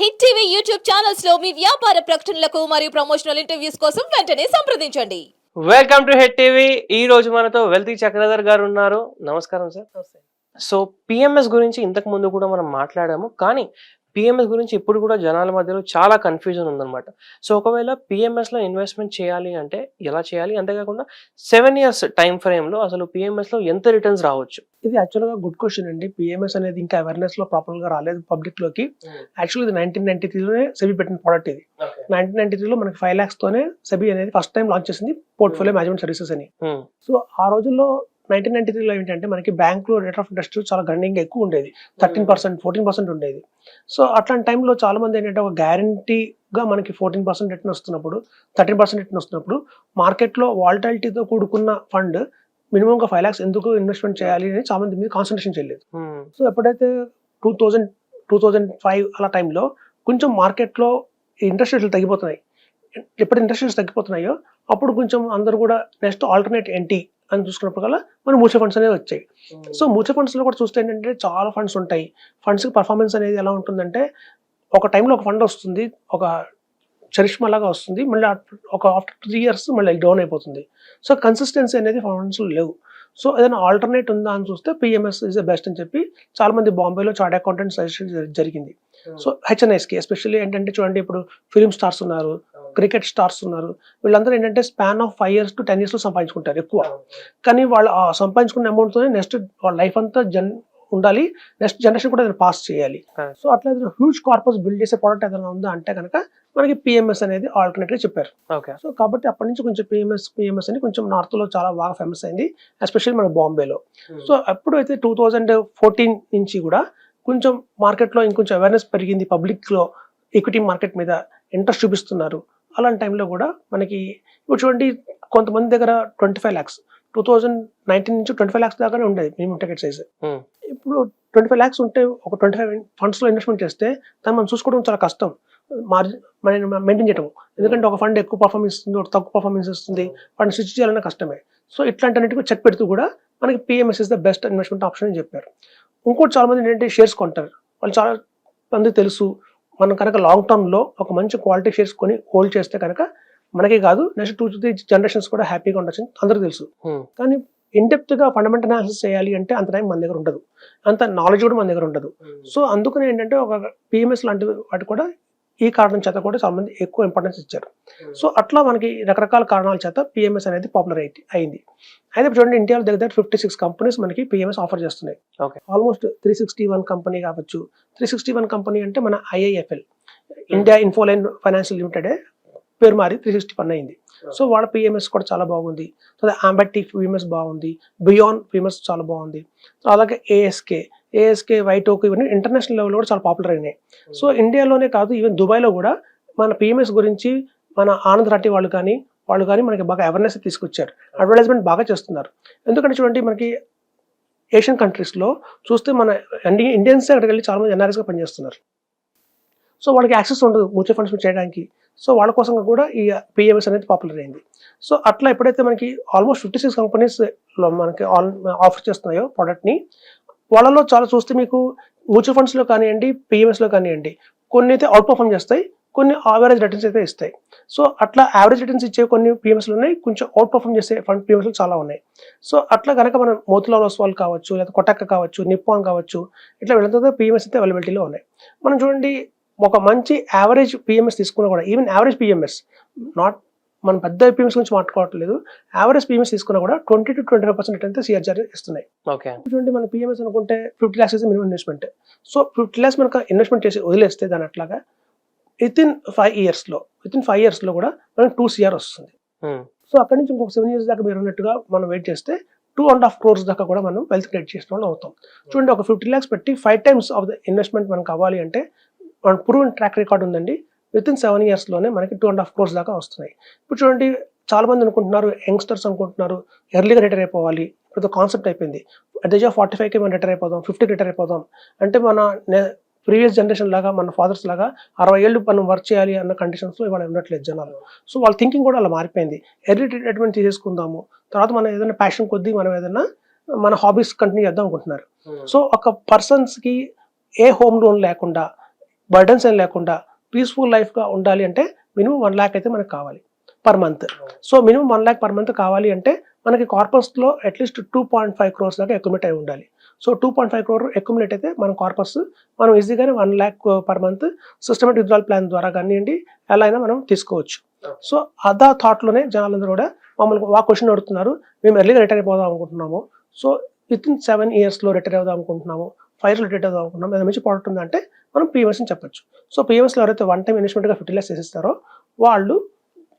Hit TV YouTube ఛానల్స్లో మీ వ్యాపార ప్రకటనలకు మరియు ప్రమోషనల్ ఇంటర్వ్యూస్ కోసం వెంటనే సంప్రదించండి. వెల్కమ్ టు హెడ్ టీవీ ఈ రోజు మనతో వెల్తీ చక్రధర్ గారు ఉన్నారు. నమస్కారం సార్ సో పిఎంఎస్ గురించి ఇంతకు ముందు కూడా మనం మాట్లాడాము. కానీ పిఎంఎస్ గురించి ఇప్పుడు కూడా జనాల మధ్యలో చాలా కన్ఫ్యూజన్ ఉందన్నమాట. సో ఒకవేళ PMS లో ఇన్వెస్ట్మెంట్ చేయాలి అంటే ఎలా చేయాలి? అంతేకాకుండా సెవెన్ ఇయర్స్ టైం ఫ్రేమ్లో అసలు PMS లో ఎంత రిటర్న్స్ రావచ్చు? ఇది యాక్చువల్గా గుడ్ క్వశ్చన్ అండి. పిఎంఎస్ అనేది ఇంకా అవేర్నెస్లో ప్రాపర్గా రాలేదు పబ్లిక్లోకి. యాక్చువల్లీ ఇది నైన్టీన్ నైన్టీ త్రీలోనే సెబీ పెట్టిన ప్రోడక్ట్ ఇది. నైన్టీన్ నైన్టీ త్రీలో మనకి ఫైవ్ లాక్స్ తోనే సెబీ అనేది ఫస్ట్ టైం లాంచ్ చేసింది పోర్ట్ఫోలియో మేనేజ్మెంట్ సర్వీసెస్ అని. Hmm. సో ఆ రోజుల్లో నైన్టీన్ నైన్టీ త్రీలో ఏంటంటే మనకి బ్యాంక్లో రేట్ ఆఫ్ ఇంట్రెస్ట్ చాలా గణనీయంగా ఎక్కువ ఉండేది. థర్టీన్ పర్సెంట్ ఫోర్టీన్ పర్సెంట్ ఉండేది. సో అట్లాంటి టైంలో చాలా మంది ఏంటంటే ఒక గ్యారంటీగా మనకి ఫోర్టీన్ పర్సెంట్ రిటర్న్ వస్తున్నప్పుడు థర్టీన్ పర్సెంట్ రిటర్న్ వస్తున్నప్పుడు మార్కెట్లో వాల్టాలిటీతో కూడుకున్న ఫండ్ మినిమం గా ఫైవ్ లాక్స్ ఎందుకు ఇన్వెస్ట్మెంట్ చేయాలి అని చాలా మంది మీద కాన్సన్ట్రేషన్ చేయలేదు. Hmm. సో ఎప్పుడైతే two thousand two thousand five అలా టైంలో కొంచెం మార్కెట్లో ఇంట్రెస్ట్ రేట్లు తగ్గిపోతున్నాయి. ఎప్పుడు ఇంట్రెస్ట్ రేట్స్ తగ్గిపోతున్నాయో అప్పుడు కొంచెం అందరూ కూడా నెక్స్ట్ ఆల్టర్నేట్ ఏంటి అని చూసుకున్నప్పుడు కల్లా మన మ్యూచువల్ ఫండ్స్ అనేవి వచ్చాయి. సో మ్యూచువల్ ఫండ్స్లో కూడా చూస్తే ఏంటంటే చాలా ఫండ్స్ ఉంటాయి. ఫండ్స్ పర్ఫార్మెన్స్ అనేది ఎలా ఉంటుందంటే ఒక టైంలో ఒక ఫండ్ వస్తుంది ఒక చరిష్మా లాగా వస్తుంది మళ్ళీ ఒక ఆఫ్టర్ త్రీ ఇయర్స్ మళ్ళీ డౌన్ అయిపోతుంది. సో కన్సిస్టెన్సీ అనేది ఫండ్స్ లేవు. సో ఏదైనా ఆల్టర్నేట్ ఉందా అని చూస్తే పిఎంఎస్ ఇస్ ద బెస్ట్ అని చెప్పి చాలా మంది బాంబేలో చార్ట్ అకౌంటెంట్ సజెషన్ జరిగింది. సో హెచ్ఎన్ఐస్కి ఎస్పెషల్లీ ఏంటంటే చూడండి ఇప్పుడు ఫిలిం స్టార్స్ ఉన్నారు క్రికెట్ స్టార్స్ ఉన్నారు. వీళ్ళందరూ ఏంటంటే span of five years to ten ఇయర్స్లో సంపాదించుకుంటారు ఎక్కువ. కానీ వాళ్ళు సంపాదించుకున్న అమౌంట్ తోనే నెక్స్ట్ వాళ్ళ లైఫ్ అంతా జన్ ఉండాలి. నెక్స్ట్ జనరేషన్ కూడా పాస్ చేయాలి. సో అట్లా హ్యూజ్ కార్పస్ బిల్డ్ చేసే ప్రోడక్ట్ ఏదైనా ఉందా అంటే కనుక మనకి పిఎంఎస్ అనేది ఆల్టర్నేట్గా చెప్పారు. ఓకే. సో కాబట్టి అప్పటి నుంచి కొంచెం పిఎంఎస్ పిఎంఎస్ అని కొంచెం నార్త్లో చాలా బాగా ఫేమస్ అయింది. ఎస్పెషల్లీ మన బాంబేలో సో ఎప్పుడైతే టూ థౌజండ్ ఫోర్టీన్ నుంచి కూడా కొంచెం మార్కెట్లో ఇంకొంచెం అవేర్నెస్ పెరిగింది. పబ్లిక్లో ఈక్విటీ మార్కెట్ మీద ఇంట్రెస్ట్ చూపిస్తున్నారు. అలాంటి టైంలో కూడా మనకి ఇప్పుడు చూడండి కొంతమంది దగ్గర twenty five lakhs two thousand nineteen నుంచి ట్వంటీ ఫైవ్ ల్యాక్స్ దాకానే ఉండేది మినిమం టికెట్ సైజ్. ఇప్పుడు ట్వంటీ ఫైవ్ ల్యాక్స్ ఉంటే ఒక ట్వంటీ ఫైవ్ ఫండ్స్లో ఇన్వెస్ట్మెంట్ చేస్తే దాన్ని మనం చూసుకోవడం చాలా కష్టం. మార్జిన్ మనం మెయింటైన్ చేయడం ఎందుకంటే ఒక ఫండ్ ఎక్కువ పర్ఫార్మెన్స్ ఇస్తుంది ఒక తక్కువ పర్ఫార్మెన్స్ ఇస్తుంది ఫండ్ స్విచ్ చేయాలన్నా కష్టమే. సో ఇట్లాంటి అన్నిటికీ చెక్ పెడుతూ కూడా మనకి PMS is the best investment option అని చెప్పారు. ఇంకోటి చాలా మంది ఏంటంటే షేర్స్ కొంటారు. వాళ్ళు చాలా మంది తెలుసు. మనం కనుక లాంగ్ టర్మ్లో ఒక మంచి క్వాలిటీ షేర్స్ కొని హోల్డ్ చేస్తే కనుక మనకే కాదు నెక్స్ట్ టూ త్రీ జనరేషన్స్ కూడా హ్యాపీగా ఉండొచ్చు అందరికీ తెలుసు. Hmm. కానీ గా ఫండమెంటల్ అనాలిసిస్ చేయాలి అంటే అంత టైం మన దగ్గర ఉండదు. అంత నాలెడ్జ్ కూడా మన దగ్గర ఉండదు. సో అందుకని ఏంటంటే ఒక పిఎంఎస్ లాంటి వాటి కూడా ఈ కారణం చేత కూడా చాలా మంది ఎక్కువ ఇంపార్టెన్స్ ఇచ్చారు. సో అట్లా మనకి రకరకాల కారణాల చేత పిఎంఎస్ అనేది పాపులర్ అయింది అయింది. అయితే చూడండి ఇండియాలో దగ్గర దగ్గర ఫిఫ్టీ సిక్స్ కంపెనీస్ మనకి పిఎంఎస్ ఆఫర్ చేస్తున్నాయి. Okay. Almost three sixty one company కావచ్చు. త్రీ సిక్స్టీ వన్ కంపెనీ అంటే మన IIFL India Infoline financial limited పేరు మారి త్రీ సిక్స్టీ వన్ అయింది. సో వాళ్ళ పిఎంఎస్ కూడా చాలా బాగుంది. తర్వాత ఆంబెట్టి పిఎంఎస్ బాగుంది. బియాన్ పిఎంఎస్ చాలా బాగుంది. అలాగే ఏఎస్కే ఏఎస్కే వైటోక్ ఇవన్నీ ఇంటర్నేషనల్ లెవెల్లో కూడా చాలా పాపులర్ అయినాయి. సో ఇండియాలోనే కాదు ఈవెన్ దుబాయ్లో కూడా మన పిఎంఎస్ గురించి మన ఆనంద్ రాటి వాళ్ళు కానీ వాళ్ళు కానీ మనకి బాగా అవేర్నెస్ తీసుకొచ్చారు. అడ్వర్టైజ్మెంట్ బాగా చేస్తున్నారు. ఎందుకంటే చూడండి మనకి ఏషియన్ కంట్రీస్లో చూస్తే మన ఇండి- ఇండియన్స్ అక్కడికి వెళ్ళి చాలా మంది ఎన్ఆర్ఎస్గా పనిచేస్తున్నారు. సో వాళ్ళకి యాక్సెస్ ఉండదు మ్యూచువల్ ఫండ్స్ చేయడానికి. సో వాళ్ళ కోసం కూడా ఈ పిఎంఎస్ అనేది పాపులర్ అయింది. సో అట్లా ఎప్పుడైతే మనకి ఆల్మోస్ట్ ఫిఫ్టీ సిక్స్ కంపెనీస్ మనకి ఆఫర్ చేస్తున్నాయో ప్రోడక్ట్ని వాళ్ళలో చాలా చూస్తే మీకు మ్యూచువల్ ఫండ్స్లో కానివ్వండి పిఎంఎస్లో కానివ్వండి కొన్ని అయితే అవుట్ పర్ఫామ్ చేస్తాయి కొన్ని యావరేజ్ రిటర్న్స్ అయితే ఇస్తాయి. సో అట్లా యావరేజ్ రిటర్న్స్ ఇచ్చే కొన్ని పిఎంఎస్లు ఉన్నాయి కొంచెం అవుట్ పర్ఫామ్ చేసే ఫండ్ పిఎంఎస్లు చాలా ఉన్నాయి. సో అట్లా కనుక మనం మోతిలాల్ ఒస్వాల్ కావచ్చు లేదా కొటక్క కావచ్చు నిప్పాన్ కావచ్చు ఇట్లా వీళ్ళంతా పిఎంఎస్ అయితే అవైలబిలిటీలో ఉన్నాయి. మనం చూడండి ఒక మంచి యావరేజ్ పిఎంఎస్ తీసుకున్నా కూడా ఈవెన్ యావరేజ్ పిఎంఎస్ నాట్ మనం పెద్ద పిఎంఎస్ గురించి మాట్లాడుకోవట్లేదు యావరేజ్ పిఎంఎస్ తీసుకున్నా కూడా twenty to twenty five percent అయితే సిఆర్జర్ ఇస్తున్నాయి. ఓకే చూడండి మన పిఎంఎస్ అనుకుంటే fifty lakhs minimum investment so fifty lakhs మనకు ఇన్వెస్ట్మెంట్ చేసి వదిలేస్తే దాని అట్లాగా విత్ ఇన్ ఫైవ్ ఇయర్స్లో విత్ ఇన్ ఫైవ్ ఇయర్స్లో కూడా మనకి టూ సిఆర్ వస్తుంది. సో అక్కడి నుంచి ఇంకొక సెవెన్ ఇయర్స్ దాకా మీరు ఉన్నట్టుగా మనం వెయిట్ చేస్తే టూ అండ్ హాఫ్ క్రోర్స్ దాకా కూడా మనం వెల్త్ క్రియేట్ చేసిన వాళ్ళు అవుతాం. చూడండి ఒక ఫిఫ్టీ ల్యాక్స్ పెట్టి five times of the investment మనకు అవ్వాలి అంటే ప్రూవెన్ ట్రాక్ రికార్డ్ ఉందండి. విత్ ఇన్ సెవెన్ ఇయర్స్లోనే మనకి టూ అండ్ హాఫ్ క్రోర్స్ దాకా వస్తున్నాయి. ఇప్పుడు చూడండి చాలా మంది అనుకుంటున్నారు యంగ్స్టర్స్ అనుకుంటున్నారు ఎర్లీగా రిటైర్ అయిపోవాలి. ఇప్పుడు కాన్సెప్ట్ అయిపోయింది. అట్ ఏజ్ ఆఫ్ ఫార్టీ ఫైవ్కి మనం రిటైర్ అయిపోదాం ఫిఫ్టీకి రిటైర్ అయిపోదాం. అంటే మన ప్రీవియస్ జనరేషన్ లాగా మన ఫాదర్స్ లాగా అరవై ఏళ్ళు మనం వర్క్ చేయాలి అన్న కండిషన్స్లో ఇవాళ ఉండట్లేదు జనాలు. సో వాళ్ళ థింకింగ్ కూడా అలా మారిపోయింది. ఎర్లీ రిటైర్మెంట్ తీసేసుకుందాము. తర్వాత మనం ఏదైనా ప్యాషన్ కొద్దీ మనం ఏదైనా మన హాబీస్ కంటిన్యూ చేద్దాం అనుకుంటున్నారు. సో ఒక పర్సన్స్కి ఏ హోమ్ లోన్ లేకుండా బర్డన్స్ ఏం లేకుండా పీస్ఫుల్ లైఫ్గా ఉండాలి అంటే మినిమం వన్ ల్యాక్ అయితే మనకు కావాలి per month so minimum one lakh per month కావాలి అంటే మనకి కార్పస్లో at least two point five crores దాకా అక్యుమిలేట్ అయి ఉండాలి. So two point five crore accumulate అయితే మనం కార్పస్ మనం ఈజీగానే one lakh per month systematic withdrawal plan ద్వారా కానివ్వండి ఎలా అయినా మనం తీసుకోవచ్చు. సో అదా థాట్లోనే జనాలందరూ కూడా మమ్మల్ని ఆ క్వశ్చన్ అడుగుతున్నారు. మేము ఎర్లీగా రిటైర్ అయిపోదాం అనుకుంటున్నాము. సో విత్ ఇన్ సెవెన్ ఇయర్స్లో రిటైర్ అవుదాం అనుకుంటున్నాము. ఫైవ్ అవుదాం అనుకుంటున్నాము ఏదైనా మంచి ప్రోడక్ట్ ఉందంటే మనం పిఎంఎస్ అని చెప్పొచ్చు. సో పిఎంఎస్లో ఎవరైతే వన్ టైం ఇన్వెస్ట్మెంట్గా ఫిఫ్టీ ల్యాక్స్ చేసిస్తారో వాళ్ళు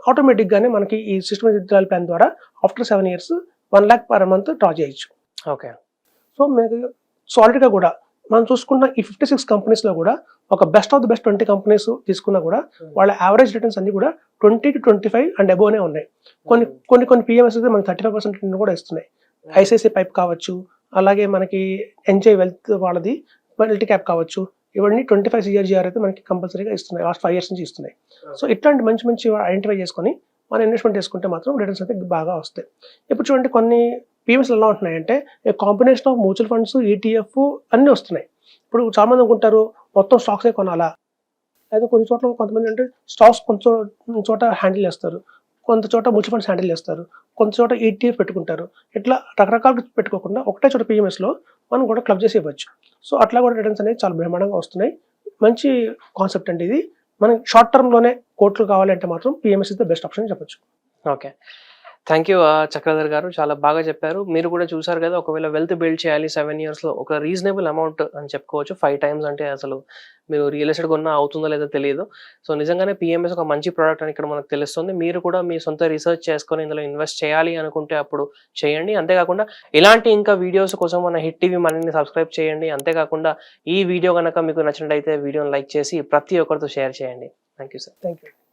ఆటోమేటిక్గానే మనకి ఈ సిస్టమేటిక్ విత్డ్రాల్ ప్లాన్ ద్వారా after seven years one lakh per month draw చేయొచ్చు. ఓకే. సో మీకు సాలిడ్గా కూడా మనం చూసుకున్న ఈ ఫిఫ్టీ సిక్స్ కంపెనీస్లో కూడా ఒక best of the best twenty companies తీసుకున్నా కూడా వాళ్ళ యావరేజ్ రిటర్న్స్ అన్ని కూడా twenty to twenty five and అబోనే ఉన్నాయి. కొన్ని కొన్ని కొన్ని పిఎంఎస్ అయితే మనకి థర్టీ ఫైవ్ పర్సెంట్ కూడా ఇస్తున్నాయి. ఐసిఐసి పైప్ కావచ్చు అలాగే మనకి ఎంజాయ్ వెల్త్ వాళ్ళది మల్టీ క్యాప్ కావచ్చు. ఇవన్నీ ట్వంటీ ఫైవ్ సిఆర్జిఆర్ అయితే మనకి కంపల్సరీగా ఇస్తున్నాయి. లాస్ట్ ఫైవ్ ఇయర్స్ నుంచి ఇస్తున్నాయి. సో ఇట్లాంటి మంచి మంచి ఐడెంటిఫై చేసుకొని మనం ఇన్వెస్ట్మెంట్ చేసుకుంటే మాత్రం రిటర్న్స్ అయితే బాగా వస్తాయి. ఇప్పుడు చూడండి కొన్ని పిఎంఎస్ ఎలా ఉంటున్నాయంటే combination of mutual funds ETF అన్నీ వస్తున్నాయి. ఇప్పుడు చాలా మంది అనుకుంటారు మొత్తం స్టాక్సే కొనాలా? అయితే కొన్ని చోట్ల కొంతమంది అంటే స్టాక్స్ కొంచెం చోట హ్యాండిల్ చేస్తారు. కొంత చోట మ్యూచువల్ ఫండ్స్ హ్యాండిల్ చేస్తారు. కొంత చోట ఈటీఎఫ్ పెట్టుకుంటారు. ఇట్లా రకరకాలుగా పెట్టుకోకుండా ఒకటే చోట పిఎంఎస్లో మనం కూడా క్లబ్ చేసి ఇవ్వచ్చు సో అట్లా కూడా రిటర్న్స్ అనేవి చాలా బ్రహ్మాండంగా వస్తున్నాయి. మంచి కాన్సెప్ట్ అండి ఇది. మనకి షార్ట్ టర్మ్లోనే కోట్లు కావాలంటే మాత్రం PMS is the best option చెప్పొచ్చు. Okay thank you Chakradhar garu. చాలా బాగా చెప్పారు. మీరు కూడా చూసారు కదా ఒకవేళ వెల్త్ బిల్డ్ చేయాలి సెవెన్ ఇయర్స్లో ఒక రీజనబుల్ అమౌంట్ అని చెప్పుకోవచ్చు. ఫైవ్ టైమ్స్ అంటే అసలు మీరు రియల్ ఎస్టేట్ కొన్నా అవుతుందో లేదో తెలియదు. సో నిజంగానే పిఎంఎస్ ఒక మంచి ప్రోడక్ట్ అని ఇక్కడ మనకు తెలుస్తుంది. మీరు కూడా మీ సొంత రీసెర్చ్ చేసుకొని ఇందులో ఇన్వెస్ట్ చేయాలి అనుకుంటే అప్పుడు చేయండి. అంతేకాకుండా ఇలాంటి ఇంకా వీడియోస్ కోసం మన హిట్ టీవీ మనల్ని సబ్స్క్రైబ్ చేయండి. అంతేకాకుండా ఈ వీడియో కనుక మీకు నచ్చినట్టయితే వీడియోని లైక్ చేసి ప్రతి ఒక్కరితో షేర్ చేయండి. Thank you sir. Thank you.